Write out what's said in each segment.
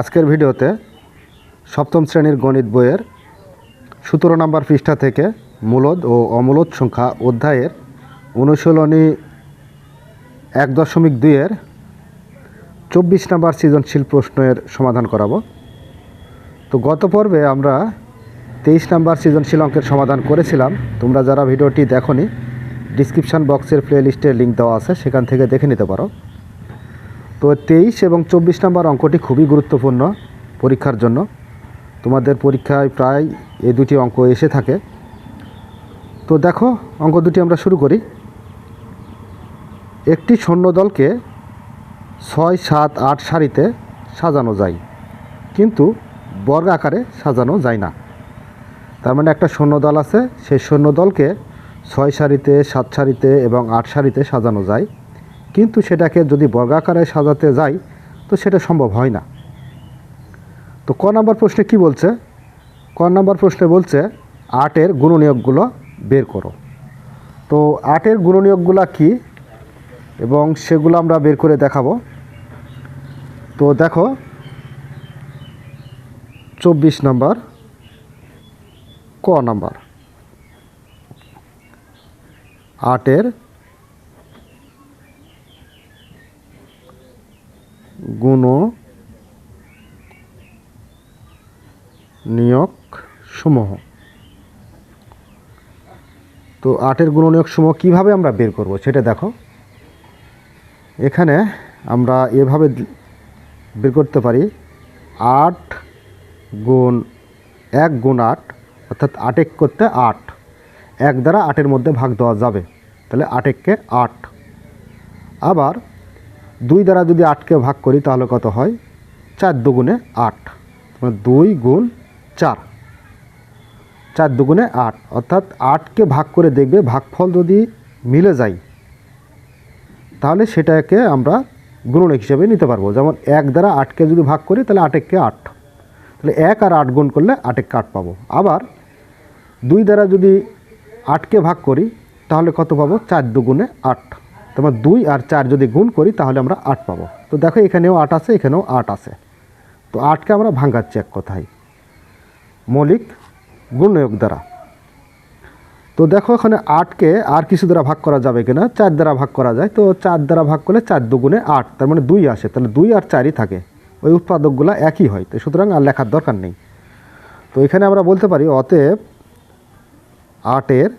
আজকের ভিডিওতে সপ্তম শ্রেণির গণিত বইয়ের সতেরো নম্বর পৃষ্ঠা থেকে মূলদ ও অমূলদ সংখ্যা অধ্যায়ের অনুশীলনী এক দশমিক দুইয়ের চব্বিশ নম্বর সৃজনশীল প্রশ্নের সমাধান করাবো। তো গত পর্বে আমরা তেইশ নাম্বার সৃজনশীল অঙ্কের সমাধান করেছিলাম। তোমরা যারা ভিডিওটি দেখোনি ডিসক্রিপশান বক্সের প্লে লিস্টের লিঙ্ক দেওয়া আছে, সেখান থেকে দেখে নিতে পারো। তো তেইশ এবং চব্বিশ নম্বর অঙ্কটি খুবই গুরুত্বপূর্ণ পরীক্ষার জন্য। তোমাদের পরীক্ষায় প্রায় এই দুটি অঙ্ক এসে থাকে। তো দেখো, অঙ্ক দুটি আমরা শুরু করি। একটি সৈন্য দলকে ছয়, সাত, আট সারিতে সাজানো যায়, কিন্তু বর্গ আকারে সাজানো যায় না। তার মানে একটা সৈন্যদল আছে, সেই সৈন্যদলকে ছয় সারিতে, সাত সারিতে এবং আট সারিতে সাজানো যায়। কিন্তু সেটাকে যদি বর্গাকারে সাজাতে যাই, তো সেটা সম্ভব হয় না। তো ক নম্বর প্রশ্নে কি বলছে? ক নম্বর প্রশ্নে বলছে, আটের গুণনীয়কগুলো বের করো। তো আটের গুণনীয়কগুলো কি? এবং সেগুলো আমরা বের করে দেখাবো। তো দেখো, চব্বিশ নম্বর, ক নাম্বার? আটের গুণ নিয়োগ সমূহ। তো আটের গুণনীয়ক সমূহ কীভাবে আমরা বের করব সেটা দেখো। এখানে আমরা এভাবে বের করতে পারি আট গুণ এক গুণ আট, অর্থাৎ আটেক করতে আট। এক দ্বারা আটের মধ্যে ভাগ দেওয়া যাবে। তাহলে আটেককে আট। আবার দুই দ্বারা যদি আটকে ভাগ করি, তাহলে কত হয়? চার দুগুণে আট। মানে দুই গুণ চার। চার দুগুণে আট। অর্থাৎ আটকে ভাগ করে দেখবে, ভাগফল যদি মিলে যায়, তাহলে সেটাকে আমরা গুণনীয়ক হিসেবে নিতে পারব। যেমন এক দ্বারা আটকে যদি ভাগ করি, তাহলে আটেককে আট। তাহলে এক আর আট গুণ করলে আটেককে আট পাবো। আবার দুই দ্বারা যদি আটকে ভাগ করি, তাহলে কত পাবো? চার দুগুণে আট। তোমার দুই আর চার যদি গুণ করি, তাহলে আমরা আট পাবো। তো দেখো এখানেও আট আছে, এখানেও আট আছে। তো আটকে আমরা ভাঙাচ্ছি এক কথায়। মৌলিক গুণনীয়ক দ্বারা। তো দেখো এখানে আটকে আর কিছু দ্বারা ভাগ করা যাবে কিনা? চার দ্বারা ভাগ করা যায়। তো চার দ্বারা ভাগ করলে চার দুগুণে আট, তার মানে দুই আসে। তাহলে দুই আর চারই থাকে। ওই উৎপাদকগুলো একই হয়। তো সুতরাং আর লেখার দরকার নেই। তো এখানে আমরা বলতে পারি, অতএব আটের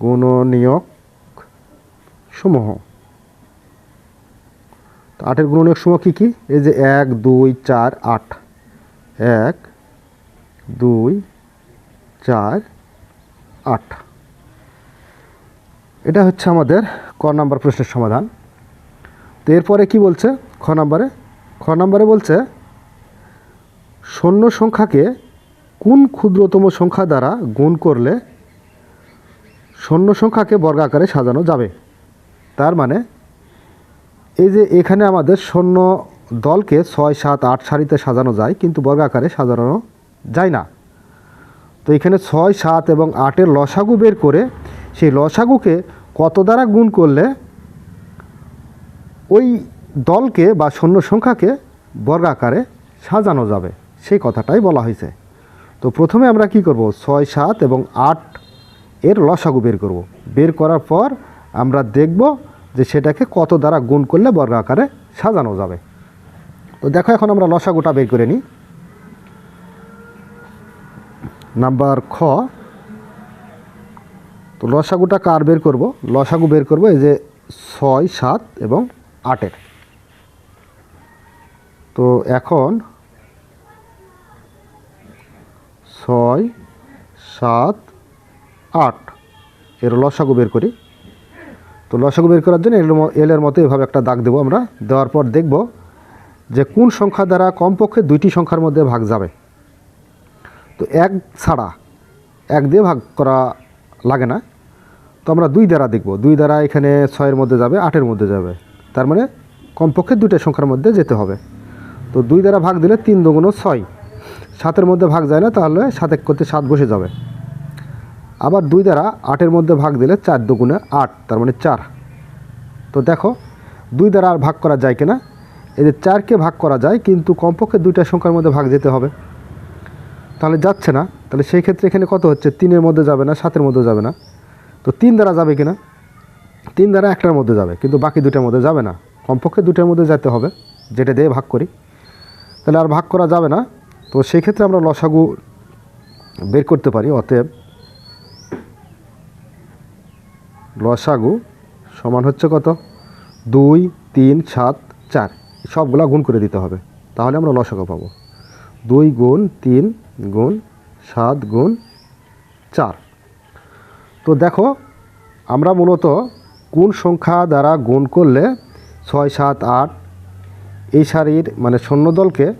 গুণনীয়ক সমূহ। আটের গুণনীয়ক সমূহ কী কী? এই যে এক, দুই, চার, আট। এক, দুই, চার, আট। এটা হচ্ছে আমাদের ক নাম্বার প্রশ্নের সমাধান। তো এরপরে কি বলছে খ নাম্বারে? খ নাম্বারে বলছে শূন্য সংখ্যাকে কোন ক্ষুদ্রতম সংখ্যা দ্বারা গুণ করলে শূন্য সংখ্যাকে বর্গাকারে সাজানো যাবে। তার মানে এই যে এখানে আমাদের শূন্য দলকে ছয়, সাত, আট সারিতে সাজানো যায়, কিন্তু বর্গাকারে সাজানো যায় না। তো এখানে ছয়, সাত এবং আটের লসাগু বের করে সেই লসাগুকে কত দ্বারা গুণ করলে ওই দলকে বা শূন্য সংখ্যাকে বর্গাকারে সাজানো যাবে? সেই কথাটাই বলা হয়েছে। তো প্রথমে আমরা কি করব? ছয়, সাত এবং আট এর লসাগু বের করব। বের করার পর আমরা দেখব যে সেটাকে কত দ্বারা গুণ করলে বর্গ আকারে সাজানো যাবে। তো দেখো এখন আমরা লসাগুটা বের করে নিই। নাম্বার খ। তো লসাগুটা কার বের করব? লসাগু বের করব এই যে ছয়, সাত এবং আটের। তো এখন ছয়, সাত আট। এর লসাগু বের করি। তো লসাগু বের করার জন্য এলের মতো এভাবে একটা দাগ দেবো আমরা। দেওয়ার পর দেখব যে কোন সংখ্যা দ্বারা কমপক্ষে দুইটি সংখ্যার মধ্যে ভাগ যাবে। তো এক ছাড়া এক দিয়ে ভাগ করা লাগে না। তো আমরা দুই দ্বারা দেখব। দুই দ্বারা এখানে ছয়ের মধ্যে যাবে, আটের মধ্যে যাবে। তার মানে কমপক্ষে দুইটা সংখ্যার মধ্যে যেতে হবে। তো দুই দ্বারা ভাগ দিলে তিন দুগুণ ছয়। সাতের মধ্যে ভাগ যায় না, তাহলে সাত এক করতে সাত বসে যাবে। আবার দুই দ্বারা আটের মধ্যে ভাগ দিলে চার দুগুণে আট, তার মানে চার। তো দেখো, দুই দ্বারা আর ভাগ করা যায় কিনা? এই যে চারকে ভাগ করা যায়, কিন্তু কমপক্ষে দুইটা সংখ্যার মধ্যে ভাগ যেতে হবে। তাহলে যাচ্ছে না। তাহলে সেই ক্ষেত্রে এখানে কত হচ্ছে? তিনের মধ্যে যাবে না, সাতের মধ্যে যাবে না। তো তিন দ্বারা যাবে কিনা? তিন দ্বারা একটার মধ্যে যাবে, কিন্তু বাকি দুটার মধ্যে যাবে না। কমপক্ষে দুটার মধ্যে যেতে হবে, যেটা দিয়ে ভাগ করি। তাহলে আর ভাগ করা যাবে না। তো সেই ক্ষেত্রে আমরা লসাগু বের করতে পারি, অতএব লসাগু সমান হচ্ছে কত? দুই, তিন, সাত, চার। সবগুলা গুণ করে দিতে হবে। তাহলে আমরা লসাগু পাবো। দুই গুণ তিন গুণ সাত গুণ চার। তো দেখো, আমরা মূলত কোন সংখ্যা দ্বারা গুণ করলে ছয়, সাত, আট এই সারির মানে সৈন্যদলকে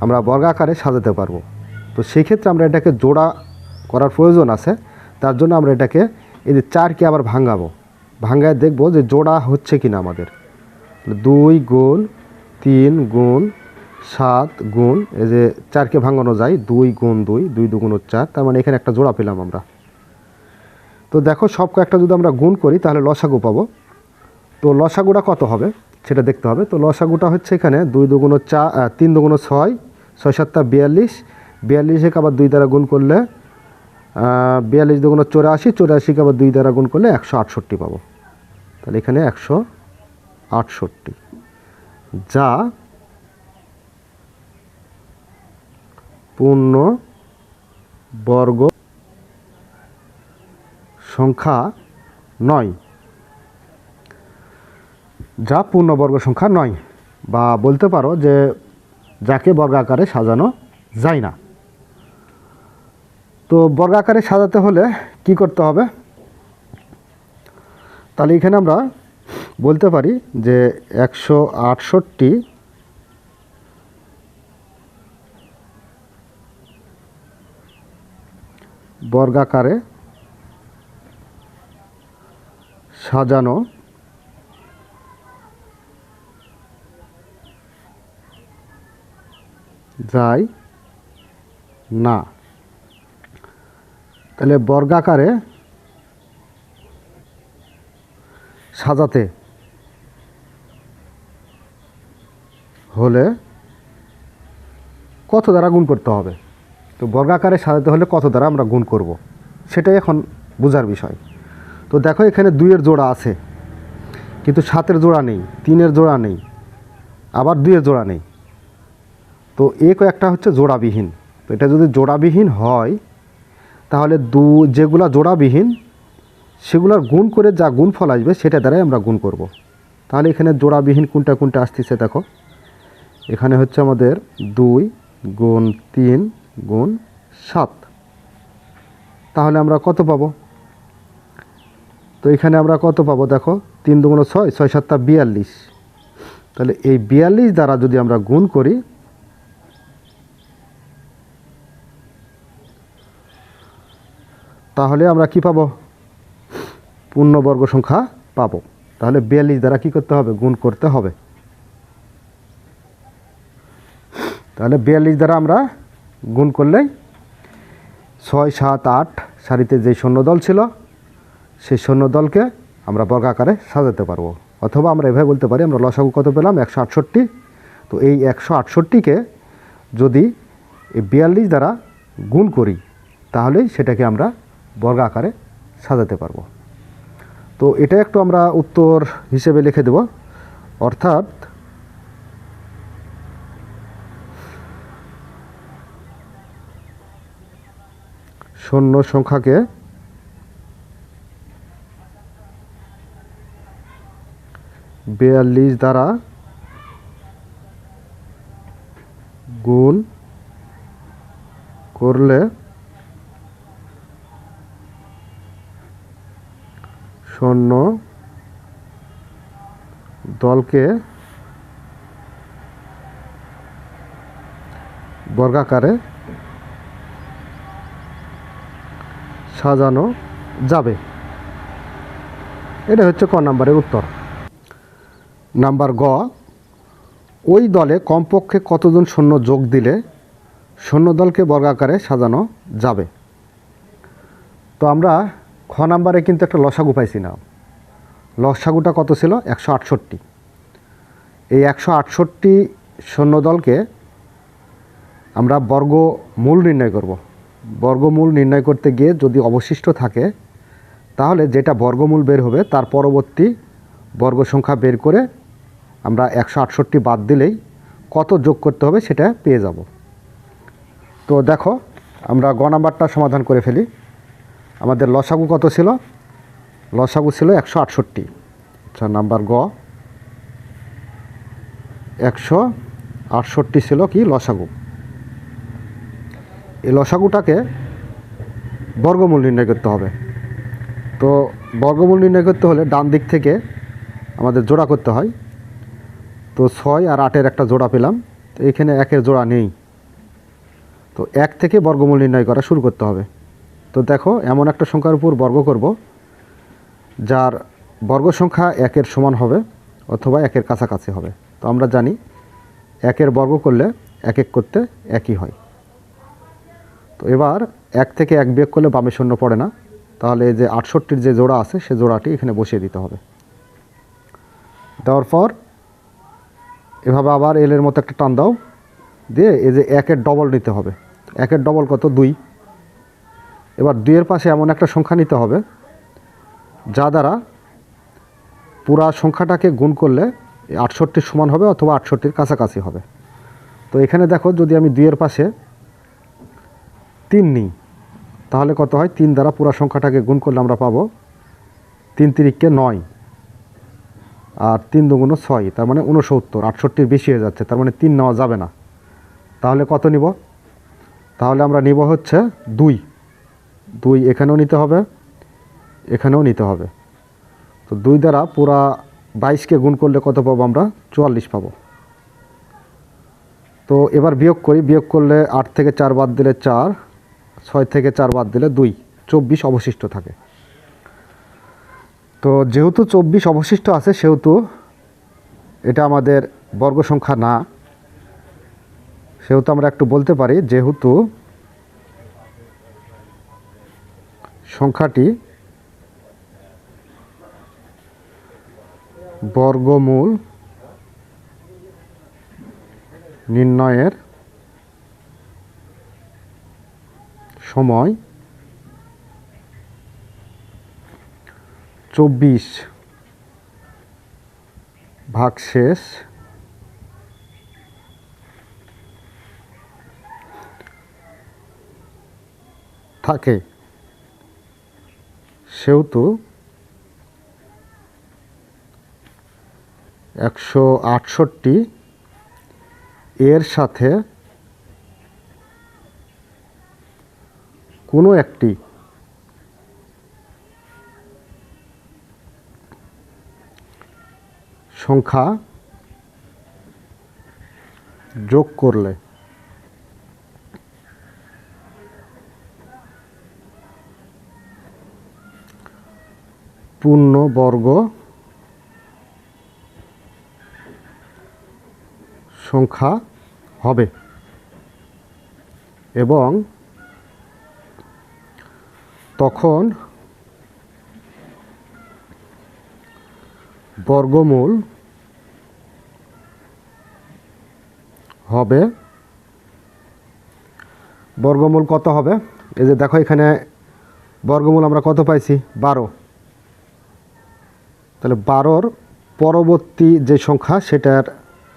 আমরা বর্গাকারে সাজাতে পারব? তো সেই ক্ষেত্রে আমরা এটাকে জোড়া করার প্রয়োজন আছে। তার জন্য আমরা এটাকে এই যে চারকে আবার ভাঙাবো। ভাঙ্গায় দেখব যে জোড়া হচ্ছে কি না আমাদের। দুই গুণ, তিন গুণ, সাত গুণ, এই যে চারকে ভাঙানো যায়, দুই গুণ দুই দুই দুগুণ চার, তার মানে এখানে একটা জোড়া পেলাম আমরা। তো দেখো, সব কয়েকটা যদি আমরা গুণ করি, তাহলে লসাগু পাবো। তো লসাগুটা কত হবে? সেটা দেখতে হবে। তো লসাগুটা হচ্ছে এখানে দুই দুগুণ চা তিন দুগুণ ছয় ছয় সাতটা বিয়াল্লিশ। বিয়াল্লিশকে আবার দুই দ্বারা গুণ করলে বিয়াল্লিশ দুগুণ চৌরাশি, চৌরাশিকে আবার দুই দ্বারা গুণ করলে একশো আটষট্টি পাবো। তাহলে এখানে একশো আটষট্টি। যা পূর্ণ বর্গ সংখ্যা নয়। যা পূর্ণবর্গ সংখ্যা নয় বা বলতে পারো যে যাকে বর্গাকারে সাজানো যায় না। তো বর্গাকারে সাজাতে হলে কি করতে হবে? তাহলে এখানে আমরা বলতে পারি যে একশো আটষট্টি বর্গাকারে সাজানো যায় না। তাহলে বর্গাকারে সাজাতে হলে কত দ্বারা গুণ করতে হবে? তো বর্গাকারে সাজাতে হলে কত দ্বারা আমরা গুণ করব? সেটাই এখন বোঝার বিষয়। তো দেখো এখানে দুইয়ের জোড়া আছে, কিন্তু সাতের জোড়া নেই, তিনের জোড়া নেই, আবার দুইয়ের জোড়া নেই। তো এ কয়েকটা হচ্ছে জোড়াবিহীন। তো এটা যদি জোড়াবিহীন হয় তাহলে দু যেগুলা জোড়াবিহীন, সেগুলোর গুণ করে যা গুণফল আসবে সেটা দ্বারাই আমরা গুণ করব। তাহলে এখানে জোড়াবিহীন কোনটা কোনটা আসতেছে দেখো। এখানে হচ্ছে আমাদের দুই গুণ তিন গুণ সাত। তাহলে আমরা কত পাবো? তো এখানে আমরা কত পাবো দেখো? তিন দুগুণ ছয় ছয় সাতটা বিয়াল্লিশ। তাহলে এই বিয়াল্লিশ দ্বারা যদি আমরা গুণ করি তাহলে আমরা কি পাবো? পূর্ণবর্গ সংখ্যা পাবো। তাহলে বিয়াল্লিশ দ্বারা কি করতে হবে? গুণ করতে হবে। তাহলে বিয়াল্লিশ দ্বারা আমরা গুণ করলেই ছয়, সাত, আট, সারিতে যে সৈন্যদল ছিল, সেই সৈন্যদলকে আমরা বর্গাকারে সাজাতে পারব। অথবা আমরা এভাবে বলতে পারি, আমরা লসাগু কত পেলাম? একশো আটষট্টি। তো এই একশো আটষট্টিকে যদি এই বিয়াল্লিশ দ্বারা গুণ করি, তাহলেই সেটাকে আমরা বর্গাকারে সাজাতে পারব। তো এটা একটু আমরা উত্তর হিসেবে লিখে দেব। অর্থাৎ শূন্য সংখ্যাকে বিয়াল্লিশ দ্বারা গুণ করলে সৈন্য দলকে বর্গাকারে সাজানো যাবে। এটা হচ্ছে ক নাম্বারের উত্তর। নাম্বার গ, ওই দলে কমপক্ষে কতজন সৈন্য যোগ দিলে সৈন্যদলকে বর্গাকারে সাজানো যাবে? তো আমরা খ নাম্বারে কিন্তু একটা লসাগু পাইছি না লসাগুটা কত ছিল? একশো আটষট্টি। এই একশো আটষট্টি সৈন্যদলকে আমরা বর্গমূল নির্ণয় করব। বর্গমূল নির্ণয় করতে গিয়ে যদি অবশিষ্ট থাকে, তাহলে যেটা বর্গমূল বের হবে, তার পরবর্তী বর্গ সংখ্যা বের করে আমরা একশো আটষট্টি বাদ দিলেই কত যোগ করতে হবে সেটা পেয়ে যাব। তো দেখো, আমরা গ নাম্বারটা সমাধান করে ফেলি। আমাদের লসাগু কত ছিল? লসাগু ছিল একশো আটষট্টি। আচ্ছা নাম্বার গ। একশো আটষট্টি ছিল কি? লসাগু। এই লসাগুটাকে বর্গমূল নির্ণয় করতে হবে। তো বর্গমূল নির্ণয় করতে হলে ডান দিক থেকে আমাদের জোড়া করতে হয়। তো ছয় আর আটের একটা জোড়া পেলাম। তো এইখানে একের জোড়া নেই। তো এক থেকে বর্গমূল নির্ণয় করা শুরু করতে হবে। তো দেখো, এমন একটা সংখ্যার উপর বর্গ করব, যার বর্গ সংখ্যা একের সমান হবে অথবা একের কাছাকাছি হবে। তো আমরা জানি একের বর্গ করলে এক এক করতে একই হয়। তো এবার এক থেকে এক বিয়োগ করলে বামে শূন্য পড়ে না, তাহলে যে আটষট্টির যে জোড়া আছে, সে জোড়াটি এখানে বসিয়ে দিতে হবে। দেওয়ার পর এভাবে আবার এলের মতো একটা টান দাও, দিয়ে এই যে একের ডবল নিতে হবে। একের ডবল কত? দুই। এবার দুইয়ের পাশে এমন একটা সংখ্যা নিতে হবে, যা দ্বারা পুরা সংখ্যাটাকে গুণ করলে আটষট্টির সমান হবে অথবা আটষট্টির কাছাকাছি হবে। তো এখানে দেখো যদি আমি দুইয়ের পাশে তিন নিই, তাহলে কত হয়? তিন দ্বারা পুরা সংখ্যাটাকে গুণ করলে আমরা পাবো তিন তিরিককে নয় আর তিন দুগুণ ছয়, তার মানে উনসত্তর আটষট্টির বেশি হয়ে যাচ্ছে, তার মানে তিন নেওয়া যাবে না। তাহলে কত নিব? তাহলে আমরা নিব হচ্ছে দুই। দুই এখানেও নিতে হবে, এখানেও নিতে হবে। তো দুই দ্বারা পুরা বাইশকে গুণ করলে কত পাবো আমরা? চুয়াল্লিশ পাবো। তো এবার বিয়োগ করি, বিয়োগ করলে আট থেকে চার বাদ দিলে চার, ছয় থেকে চার বাদ দিলে দুই, চব্বিশ অবশিষ্ট থাকে। তো যেহেতু চব্বিশ অবশিষ্ট আছে, সেহেতু এটা আমাদের বর্গ সংখ্যা না, সেহেতু আমরা একটু বলতে পারি, যেহেতু সংখ্যাটি বর্গমূল নির্ণয়ের সময় চব্বিশ ভাগশেষ থাকে। সেহেতু একশো আটষট্টি এর সাথে কোনো একটি সংখ্যা যোগ করলে পূর্ণবর্গ সংখ্যা হবে। এবং তখন বর্গমূল হবে। বর্গমূল কত হবে? এই যে দেখো এখানে বর্গমূল আমরা কত পাইছি? বারো। তাহলে বারোর পরবর্তী যে সংখ্যা, সেটার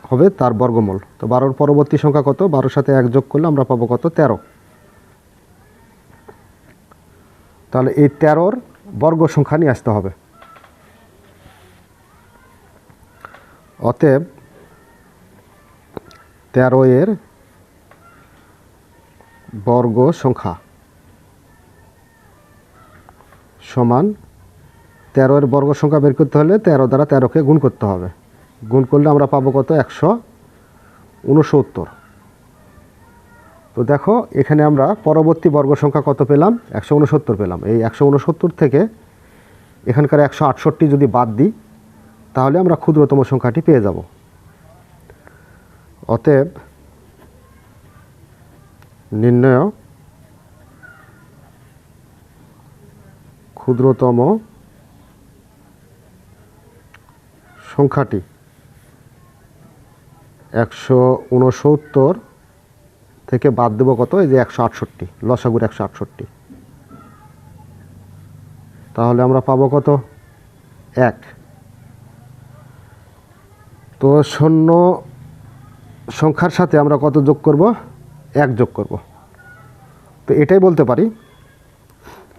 হবে তার বর্গমূল। তো বারোর পরবর্তী সংখ্যা কত? বারোর সাথে এক যোগ করলে আমরা পাবো কত? তেরো। তাহলে এই তেরোর বর্গ সংখ্যা নিয়ে আসতে হবে। অতএব তেরো এর বর্গ সংখ্যা সমান তেরো এর বর্গ সংখ্যা বের করতে হলে তেরো দ্বারা তেরোকে গুণ করতে হবে। গুণ করলে আমরা পাবো কত? একশো উনসত্তর তো দেখো, এখানে আমরা পরবর্তী বর্গ সংখ্যা কত পেলাম? একশো উনসত্তর পেলাম। এই একশো উনসত্তর থেকে এখানকার একশো আটষট্টি যদি বাদ দিই, তাহলে আমরা ক্ষুদ্রতম সংখ্যাটি পেয়ে যাব। অতএব নির্ণয়, ক্ষুদ্রতম সংখ্যাটি একশো উনসত্তর থেকে বাদ দেবো কত? এই যে একশো আটষট্টি, লসাগুর একশো আটষট্টি। তাহলে আমরা পাবো কত? এক। তো শূন্য সংখ্যার সাথে আমরা কত যোগ করব? এক যোগ করব। তো এটাই বলতে পারি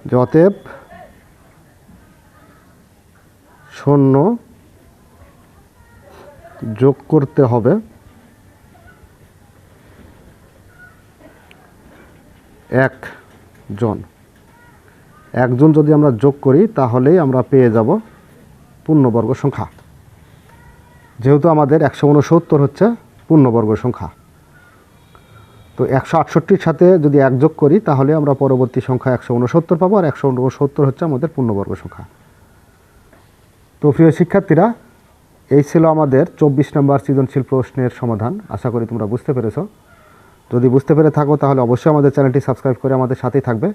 যে অতএব শূন্য যোগ করতে হবে। এক জন। একজন যদি আমরা যোগ করি, তাহলেই আমরা পেয়ে যাব পূর্ণবর্গ সংখ্যা। যেহেতু আমাদের একশো উনসত্তর হচ্ছে পূর্ণবর্গ সংখ্যা। তো একশো আটষট্টির সাথে যদি এক যোগ করি, তাহলে আমরা পরবর্তী সংখ্যা একশো উনসত্তর পাবো, আর একশো উনসত্তর হচ্ছে আমাদের পূর্ণবর্গ সংখ্যা। তো প্রিয় শিক্ষার্থীরা এই ছিল আমাদের চব্বিশ নম্বর সৃজনশীল প্রশ্নের সমাধান। আশা করি তোমরা বুঝতে পেরেছ। যদি বুঝতে পেরে থাকো, তাহলে অবশ্যই আমাদের চ্যানেলটি সাবস্ক্রাইব করে আমাদের সাথেই থাকবে।